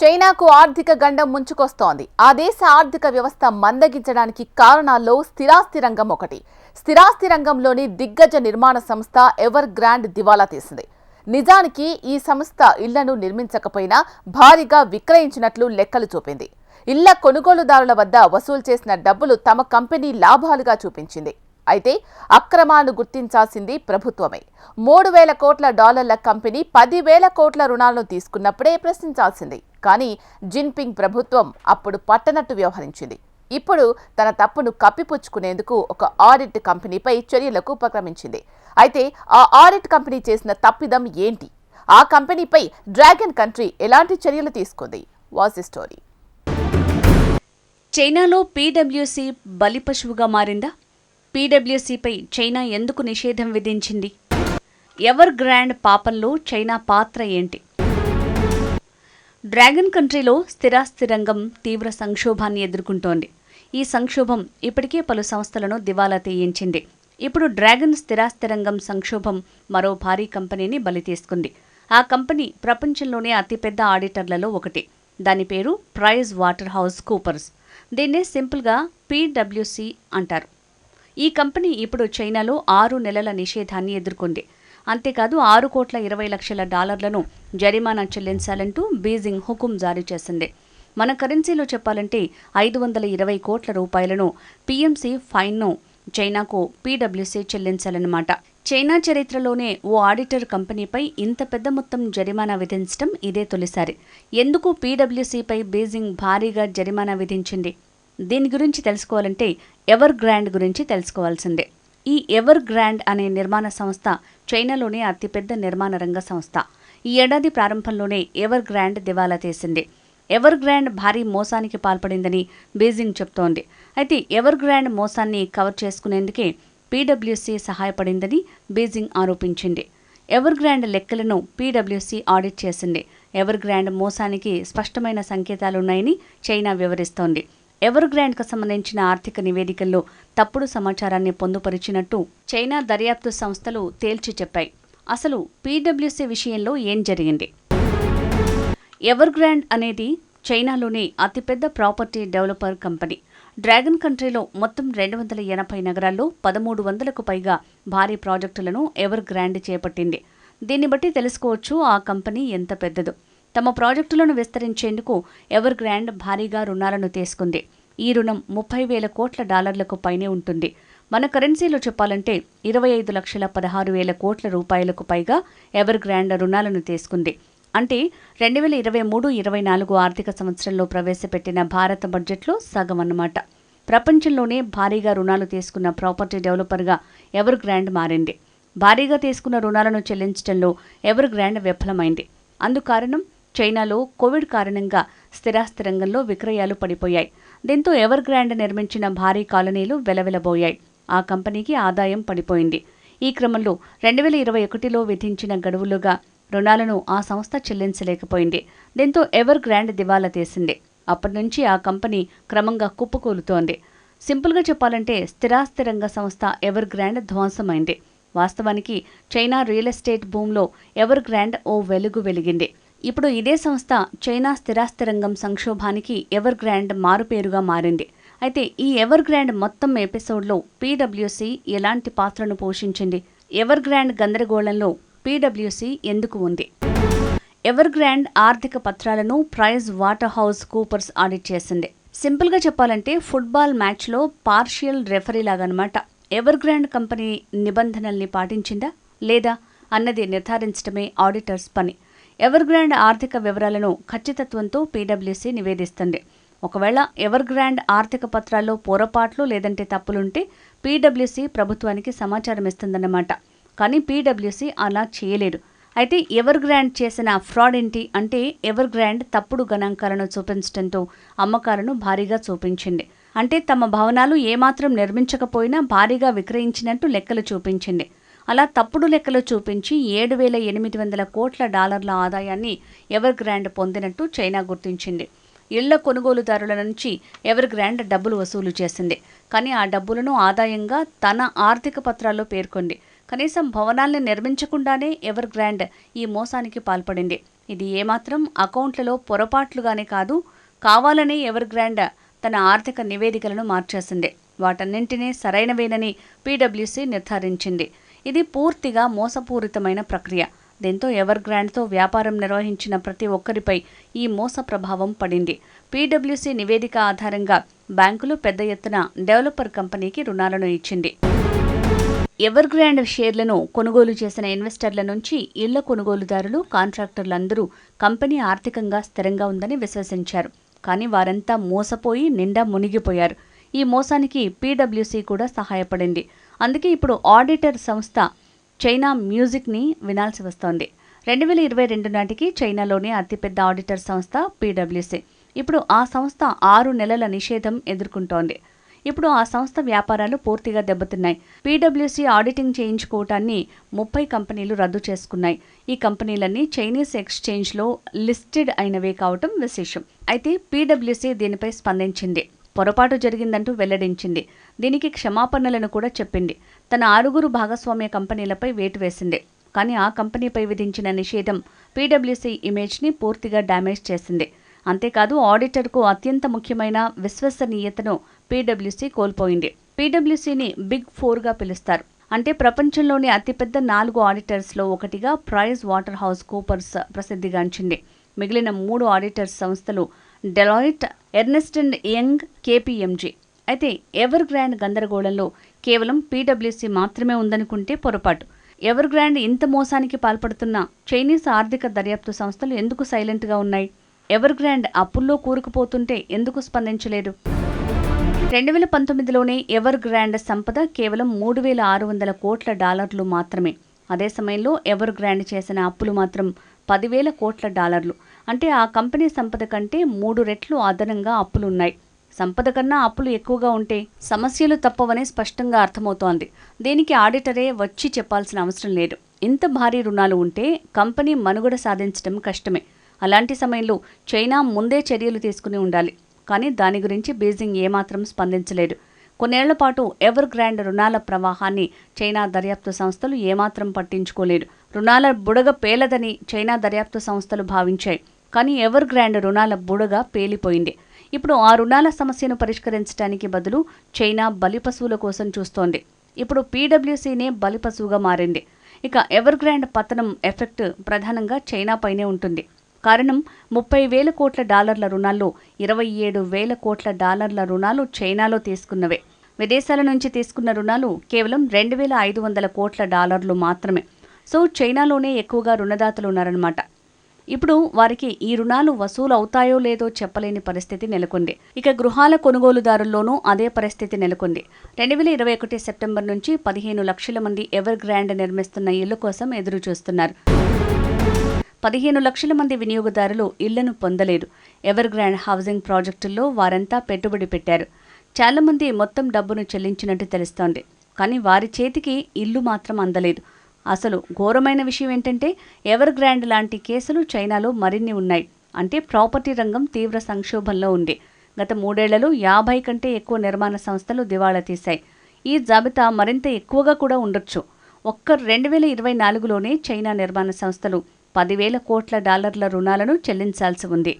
చైనాకు ఆర్థిక గండం ముంచుకొస్తోంది. ఆ దేశ ఆర్థిక వ్యవస్థ మందగించడానికి కారణాల్లో స్థిరాస్తి రంగం ఒకటి. స్థిరాస్తి రంగంలోని దిగ్గజ నిర్మాణ సంస్థ ఎవర్ గ్రాండ్ దివాలా తీసింది. నిజానికి ఈ సంస్థ ఇళ్ళను నిర్మించకపోయినా భారీగా విక్రయించినట్లు లెక్కలు చూపింది. ఇళ్ళ కొనుగోలుదారుల వద్ద వసూలు చేసిన డబ్బులు తమ కంపెనీ లాభాలుగా చూపించింది. అయితే అక్రమాలను గుర్తించాల్సింది ప్రభుత్వమే. మూడు వేల కోట్ల డాలర్ల కంపెనీ పదివేల కోట్ల రుణాలను తీసుకున్నప్పుడే ప్రశ్నించాల్సింది. కానీ జిన్పింగ్ ప్రభుత్వం అప్పుడు పట్టనట్టు వ్యవహరించింది. ఇప్పుడు తన తప్పును కప్పిపుచ్చుకునేందుకు ఒక ఆడిట్ కంపెనీపై చర్యలకు ఉపక్రమించింది. అయితే ఆ ఆడిట్ కంపెనీ చేసిన తప్పిదం ఏంటి? ఆ కంపెనీపై డ్రాగన్ కంట్రీ ఎలాంటి చర్యలు తీసుకుంది? వాజ్ స్టోరీ. చైనాలో పీడబ్ల్యూసీ బలిపశువుగా మారిందా? పీడబ్ల్యూసీపై చైనా ఎందుకు నిషేధం విధించింది? ఎవర్ గ్రాండ్ పాపంలో చైనా పాత్ర ఏంటి? డ్రాగన్ కంట్రీలో స్థిరాస్తి రంగం తీవ్ర సంక్షోభాన్ని ఎదుర్కొంటోంది. ఈ సంక్షోభం ఇప్పటికే పలు సంస్థలను దివాలా తీయించింది. ఇప్పుడు డ్రాగన్ స్థిరాస్తి రంగం సంక్షోభం మరో భారీ కంపెనీని బలి తీసుకుంది. ఆ కంపెనీ ప్రపంచంలోనే అతిపెద్ద ఆడిటర్లలో ఒకటి. దాని పేరు ప్రైజ్ వాటర్ హౌస్ కూపర్స్. దీన్నే సింపుల్గా పీడబ్ల్యూసీ అంటారు. ఈ కంపెనీ ఇప్పుడు చైనాలో ఆరు నెలల నిషేధాన్ని ఎదుర్కొంది. అంతేకాదు ఆరు కోట్ల ఇరవై లక్షల డాలర్లను జరిమానా చెల్లించాలంటూ బీజింగ్ హుకుం జారీ చేసింది. మన కరెన్సీలో చెప్పాలంటే ఐదు వందల ఇరవై కోట్ల రూపాయలను పీఎంసీ ఫైన్ను చైనాకు పీడబ్ల్యూసీ చెల్లించాలన్నమాట. చైనా చరిత్రలోనే ఓ ఆడిటర్ కంపెనీపై ఇంత పెద్ద మొత్తం జరిమానా విధించడం ఇదే తొలిసారి. ఎందుకు పీడబ్ల్యూసీపై బీజింగ్ భారీగా జరిమానా విధించింది? దీని గురించి తెలుసుకోవాలంటే ఎవర్ గ్రాండ్ గురించి తెలుసుకోవాల్సిందే. ఈ ఎవర్ గ్రాండ్ అనే నిర్మాణ సంస్థ చైనాలోనే అతిపెద్ద నిర్మాణ రంగ సంస్థ. ఈ ఏడాది ప్రారంభంలోనే ఎవర్ గ్రాండ్ దివాలా తీసింది. ఎవర్ గ్రాండ్ భారీ మోసానికి పాల్పడిందని బీజింగ్ చెప్తోంది. అయితే ఎవర్ గ్రాండ్ మోసాన్ని కవర్ చేసుకునేందుకే పీడబ్ల్యూసీ సహాయపడిందని బీజింగ్ ఆరోపించింది. ఎవర్ గ్రాండ్ లెక్కలను పీడబ్ల్యూసీ ఆడిట్ చేసింది. ఎవర్ గ్రాండ్ మోసానికి స్పష్టమైన సంకేతాలున్నాయని చైనా వివరిస్తోంది. ఎవర్ గ్రాండ్కు సంబంధించిన ఆర్థిక నివేదికల్లో తప్పుడు సమాచారాన్ని పొందుపరిచినట్టు చైనా దర్యాప్తు సంస్థలు తేల్చి చెప్పాయి. అసలు పీడబ్ల్యూసీ విషయంలో ఏం జరిగింది? ఎవర్ గ్రాండ్ అనేది చైనాలోని అతిపెద్ద ప్రాపర్టీ డెవలపర్ కంపెనీ. డ్రాగన్ కంట్రీలో మొత్తం రెండు వందల ఎనభై నగరాల్లో పదమూడు వందలకు పైగా భారీ ప్రాజెక్టులను ఎవర్ గ్రాండ్ చేపట్టింది. దీన్ని బట్టి తెలుసుకోవచ్చు ఆ కంపెనీ ఎంత పెద్దదో. తమ ప్రాజెక్టులను విస్తరించేందుకు ఎవర్ గ్రాండ్ భారీగా రుణాలను తీసుకుంది. ఈ రుణం ముప్పై వేల కోట్ల డాలర్లకు పైనే ఉంటుంది. మన కరెన్సీలో చెప్పాలంటే ఇరవై ఐదు లక్షల పదహారు వేల కోట్ల రూపాయలకు పైగా ఎవర్ గ్రాండ్ రుణాలను తీసుకుంది. అంటే రెండు వేల ఇరవై మూడు ఇరవై నాలుగు ఆర్థిక సంవత్సరంలో ప్రవేశపెట్టిన భారత బడ్జెట్లో సగం అన్నమాట. ప్రపంచంలోనే భారీగా రుణాలు తీసుకున్న ప్రాపర్టీ డెవలపర్గా ఎవర్ గ్రాండ్ మారింది. భారీగా తీసుకున్న రుణాలను చెల్లించడంలో ఎవర్ గ్రాండ్ విఫలమైంది అందుకారణం చైనాలో కోవిడ్ కారణంగా స్థిరాస్తి రంగంలో విక్రయాలు పడిపోయాయి. దీంతో ఎవర్ గ్రాండ్ నిర్మించిన భారీ కాలనీలు వెలవెలబోయాయి. ఆ కంపెనీకి ఆదాయం పడిపోయింది. ఈ క్రమంలో రెండు వేల ఇరవై ఒకటిలో విధించిన గడువులుగా రుణాలను ఆ సంస్థ చెల్లించలేకపోయింది. దీంతో ఎవర్ గ్రాండ్ దివాలా తీసింది. అప్పటి నుంచి ఆ కంపెనీ క్రమంగా కుప్పకూలుతోంది. సింపుల్గా చెప్పాలంటే స్థిరాస్తి రంగ సంస్థ ఎవర్ గ్రాండ్ ధ్వంసమైంది. వాస్తవానికి చైనా రియల్ ఎస్టేట్ భూమిలో ఎవర్ గ్రాండ్ ఓ వెలుగు వెలిగింది. ఇప్పుడు ఇదే సంస్థ చైనా స్థిరాస్తి రంగం సంక్షోభానికి ఎవర్ గ్రాండ్ మారుపేరుగా మారింది. అయితే ఈ ఎవర్ గ్రాండ్ మొత్తం ఎపిసోడ్లో పీడబ్ల్యూసీ ఎలాంటి పాత్రను పోషించింది? ఎవర్ గ్రాండ్ గందరగోళంలో పీడబ్ల్యూసీ ఎందుకు ఉంది? ఎవర్ గ్రాండ్ ఆర్థిక పత్రాలను praise water house Coopers audit చేసింది. సింపుల్గా చెప్పాలంటే ఫుట్బాల్ మ్యాచ్లో పార్షియల్ రెఫరీ లాగనమాట. ఎవర్ గ్రాండ్ కంపెనీ నిబంధనల్ని పాటించిందా? లేదా? అన్నది నిర్ధారించడమే ఆడిటర్స్ పని. గ్రాండ్ ఆర్థిక వివరాలను ఖచ్చితత్వంతో పీడబ్ల్యూసీ నివేదిస్తుంది. ఒకవేళ ఎవర్ గ్రాండ్ ఆర్థిక పత్రాల్లో పొరపాట్లు లేదంటే తప్పులుంటే పీడబ్ల్యూసీ ప్రభుత్వానికి సమాచారం ఇస్తుందన్నమాట. కానీ పీడబ్ల్యూసీ అలా చేయలేదు. అయితే ఎవర్ గ్రాండ్ చేసిన ఫ్రాడ్ ఏంటి అంటే ఎవర్ గ్రాండ్ తప్పుడు గణాంకాలను చూపించడంతో అమ్మకాలను భారీగా చూపించింది. అంటే తమ భవనాలు ఏమాత్రం నిర్మించకపోయినా భారీగా విక్రయించినట్టు లెక్కలు చూపించింది. అలా తప్పుడు లెక్కలు చూపించి ఏడు వేల ఎనిమిది వందల కోట్ల డాలర్ల ఆదాయాన్ని ఎవర్ గ్రాండ్ పొందినట్టు చైనా గుర్తించింది. ఇళ్ళ కొనుగోలుదారుల నుంచి ఎవర్ గ్రాండ్ డబ్బులు వసూలు చేసింది. కానీ ఆ డబ్బులను ఆదాయంగా తన ఆర్థిక పత్రాల్లో పేర్కొంది. కనీసం భవనాల్ని నిర్మించకుండానే ఎవర్ గ్రాండ్ ఈ మోసానికి పాల్పడింది. ఇది ఏమాత్రం అకౌంట్లలో పొరపాట్లుగానే కాదు కావాలనే ఎవర్ గ్రాండ్ తన ఆర్థిక నివేదికలను మార్చేసింది. వాటన్నింటినీ సరైనవేనని పీడబ్ల్యూసీ నిర్ధారించింది. ఇది పూర్తిగా మోసపూరితమైన ప్రక్రియ. దీంతో ఎవర్ గ్రాండ్తో వ్యాపారం నిర్వహించిన ప్రతి ఒక్కరిపై ఈ మోస ప్రభావం పడింది. పీడబ్ల్యూసీ నివేదిక ఆధారంగా బ్యాంకులు పెద్ద ఎత్తున డెవలపర్ కంపెనీకి రుణాలను ఇచ్చింది. ఎవర్ గ్రాండ్ షేర్లను కొనుగోలు చేసిన ఇన్వెస్టర్ల నుంచి ఇళ్ళ కొనుగోలుదారులు కాంట్రాక్టర్లందరూ కంపెనీ ఆర్థికంగా స్థిరంగా ఉందని విశ్వసించారు. కానీ వారంతా మోసపోయి నిండా మునిగిపోయారు. ఈ మోసానికి పీడబ్ల్యూసీ కూడా సహాయపడింది. అందుకే ఇప్పుడు ఆడిటర్ సంస్థ చైనా మ్యూజిక్ని వినాల్సి వస్తోంది. రెండు వేల ఇరవై రెండు నాటికి చైనాలోనే అతిపెద్ద ఆడిటర్ సంస్థ పీడబ్ల్యూసీ. ఇప్పుడు ఆ సంస్థ ఆరు నెలల నిషేధం ఎదుర్కొంటోంది. ఇప్పుడు ఆ సంస్థ వ్యాపారాలు పూర్తిగా దెబ్బతిన్నాయి. పీడబ్ల్యూసీ ఆడిటింగ్ చేయించుకోవటాన్ని ముప్పై కంపెనీలు రద్దు చేసుకున్నాయి. ఈ కంపెనీలన్నీ చైనీస్ ఎక్స్చేంజ్లో లిస్టెడ్ అయినవే కావటం విశేషం. అయితే పీడబ్ల్యూసీ దీనిపై స్పందించింది. పొరపాటు జరిగిందంటూ వెల్లడించింది. దీనికి క్షమాపణలను కూడా చెప్పింది. తన ఆరుగురు భాగస్వామ్య కంపెనీలపై వేటు వేసింది. కానీ ఆ కంపెనీపై విధించిన నిషేధం పీడబ్ల్యూసీ ఇమేజ్ని పూర్తిగా డ్యామేజ్ చేసింది. అంతేకాదు ఆడిటర్కు అత్యంత ముఖ్యమైన విశ్వసనీయతను పీడబ్ల్యూసీ కోల్పోయింది. పీడబ్ల్యూసీని బిగ్ ఫోర్గా పిలుస్తారు. అంటే ప్రపంచంలోని అతిపెద్ద నాలుగు ఆడిటర్స్లో ఒకటిగా ప్రైజ్ వాటర్ హౌస్ కూపర్స్ ప్రసిద్ధిగాంచింది. మిగిలిన మూడు ఆడిటర్స్ సంస్థలు Deloitte Ernst and Young KPMG అయితే ఎవర్ గ్రాండ్ గందరగోళంలో కేవలం పీడబ్ల్యూసీ మాత్రమే ఉందనుకుంటే పొరపాటు. ఎవర్ గ్రాండ్ ఇంత మోసానికి పాల్పడుతున్న చైనీస్ ఆర్థిక దర్యాప్తు సంస్థలు ఎందుకు సైలెంట్గా ఉన్నాయి? ఎవర్ గ్రాండ్ అప్పుల్లో కూరుకుపోతుంటే ఎందుకు స్పందించలేదు? రెండు వేల పంతొమ్మిదిలోనే ఎవర్ గ్రాండ్ సంపద కేవలం మూడు వేల ఆరు వందల కోట్ల డాలర్లు మాత్రమే. అదే సమయంలో ఎవర్ గ్రాండ్ చేసిన అప్పులు మాత్రం పదివేల కోట్ల డాలర్లు. అంటే ఆ కంపెనీ సంపద కంటే మూడు రెట్లు అదనంగా అప్పులున్నాయి. సంపద కన్నా అప్పులు ఎక్కువగా ఉంటే సమస్యలు తప్పవని స్పష్టంగా అర్థమవుతోంది. దీనికి ఆడిటరే వచ్చి చెప్పాల్సిన అవసరం లేదు. ఇంత భారీ రుణాలు ఉంటే కంపెనీ మనుగడ సాధించడం కష్టమే. అలాంటి సమయంలో చైనా ముందే చర్యలు తీసుకుని ఉండాలి. కానీ దాని గురించి బీజింగ్ ఏమాత్రం స్పందించలేదు. కొన్నేళ్ళ పాటు ఎవర్ గ్రాండ్ రుణాల ప్రవాహాన్ని చైనా దర్యాప్తు సంస్థలు ఏమాత్రం పట్టించుకోలేదు. రుణాల బుడగ పేలదని చైనా దర్యాప్తు సంస్థలు భావించాయి. కానీ ఎవర్ గ్రాండ్ రుణాల బుడగ పేలిపోయింది. ఇప్పుడు ఆ రుణాల సమస్యను పరిష్కరించడానికి బదులు చైనా బలిపశువుల కోసం చూస్తోంది. ఇప్పుడు పీడబ్ల్యూసీనే బలిపశువుగా మారింది. ఇక ఎవర్ గ్రాండ్ పతనం ఎఫెక్ట్ ప్రధానంగా చైనాపైనే ఉంటుంది. కారణం ముప్పై వేల కోట్ల డాలర్ల రుణాల్లో ఇరవై ఏడు వేల కోట్ల డాలర్ల రుణాలు చైనాలో తీసుకున్నవే. విదేశాల నుంచి తీసుకున్న రుణాలు కేవలం రెండు వేల ఐదు వందల కోట్ల డాలర్లు మాత్రమే. సో చైనాలోనే ఎక్కువగా రుణదాతలు ఉన్నారన్నమాట. ఇప్పుడు వారికి ఈ రుణాలు వసూలు అవుతాయో లేదో చెప్పలేని పరిస్థితి నెలకొంది. ఇక గృహాల కొనుగోలుదారుల్లోనూ అదే పరిస్థితి నెలకొంది. రెండు వేల ఇరవై ఒకటి సెప్టెంబర్ నుంచి పదిహేను లక్షల మంది ఎవర్ గ్రాండ్ నిర్మిస్తున్న ఇళ్ళ కోసం ఎదురు చూస్తున్నారు పదిహేను లక్షల మంది వినియోగదారులు ఇళ్ళను పొందలేదు ఎవర్ గ్రాండ్ హౌసింగ్ ప్రాజెక్టుల్లో వారంతా పెట్టుబడి పెట్టారు. చాలా మంది మొత్తం డబ్బును చెల్లించినట్టు తెలుస్తోంది. కానీ వారి చేతికి ఇల్లు మాత్రం అందలేదు. అసలు ఘోరమైన విషయం ఏంటంటే ఎవర్ గ్రాండ్ లాంటి కేసులు చైనాలో మరిన్ని ఉన్నాయి. అంటే ప్రాపర్టీ రంగం తీవ్ర సంక్షోభంలో ఉంది. గత మూడేళ్ళలో యాభై కంటే ఎక్కువ నిర్మాణ సంస్థలు దివాళా తీశాయి. ఈ జాబితా మరింత ఎక్కువగా కూడా ఉండొచ్చు. ఒక్క రెండు వేల ఇరవై నాలుగులోనే చైనా నిర్మాణ సంస్థలు పదివేల కోట్ల డాలర్ల రుణాలను చెల్లించాల్సి ఉంది.